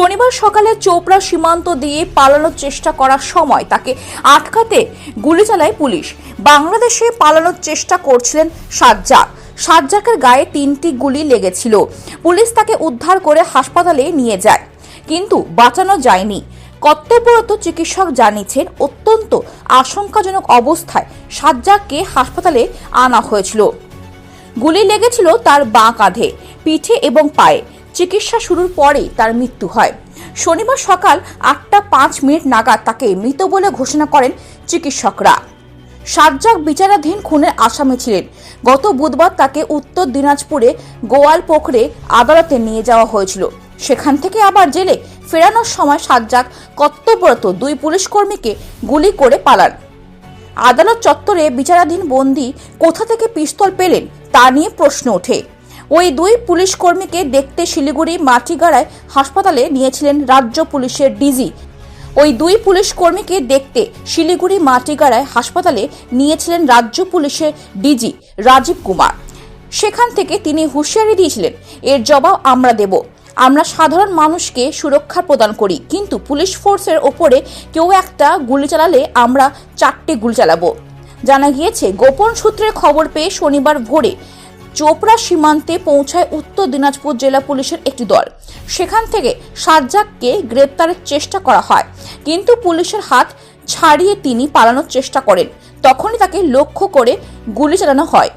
শনিবার সকালে চোপড়া সীমান্ত দিয়ে পালানোর চেষ্টা করার সময় তাকে আটকাতে গুলি চালায় পুলিশ। বাংলাদেশে পালানোর চেষ্টা করছিলেন সাজ্জাক সাজ্জাকের গায়ে তিনটি গুলি লেগেছিল। পুলিশ তাকে উদ্ধার করে হাসপাতালে নিয়ে যায়। কিন্তু বাঁচানো যায়নি। কর্তব্যরত চিকিৎসক জানিয়েছেন, অত্যন্ত আশঙ্কাজনক অবস্থায় সাজ্জাককে হাসপাতালে আনা হয়েছিল। গুলি লেগেছিল তার বাঁ কাঁধে, পিঠে এবং পায়ে। চিকিৎসা শুরুর পরেই তার মৃত্যু হয়। শনিবার সকাল আটটা পাঁচ মিনিট নাগাদ তাকে মৃত বলে ঘোষণা করেন চিকিৎসকরা। সাজ্জাক বিচারাধীন খুনের আসামি ছিলেন। গত বুধবার তাকে উত্তর দিনাজপুরে গোয়ালপোখরে আদালতে নিয়ে যাওয়া হয়েছিল। সেখান থেকে আবার জেলে ফেরানোর সময় সাজ্জাক কর্তব্যরত দুই পুলিশ কর্মীকে গুলি করে পালান। আদালত চত্বরে বিচারাধীন বন্দি কোথা থেকে পিস্তল পেলেন তা নিয়ে প্রশ্ন ওঠে। ওই দুই পুলিশ কর্মীকে দেখতে শিলিগুড়ি মাটিগাড়ায় হাসপাতালে নিয়েছিলেন রাজ্য পুলিশের ডিজি। ওই দুই পুলিশ কর্মীকে দেখতে শিলিগুড়ি মাটিগাড়ায় হাসপাতালে নিয়েছিলেন রাজ্য পুলিশের ডিজি, রাজীব কুমার। সেখান থেকে তিনি হুঁশিয়ারি দিয়েছিলেন, এর জবাব আমরা দেব। আমরা সাধারণ মানুষকে সুরক্ষা প্রদান করি, কিন্তু পুলিশ ফোর্সের ওপরে কেউ একটা গুলি চালালে আমরা চারটে গুলি চালাবো। জানা গিয়েছে, গোপন সূত্রে খবর পেয়ে শনিবার ভোরে চোপড়া সীমান্তে পৌঁছায় উত্তর দিনাজপুর জেলা পুলিশের একটি দল। সেখান থেকে সাজ্জাককে গ্রেপ্তারের চেষ্টা করা হয়। কিন্তু পুলিশের হাত ছাড়িয়ে তিনি পালানোর চেষ্টা করেন। তখনই তাকে লক্ষ্য করে গুলি চালানো হয়।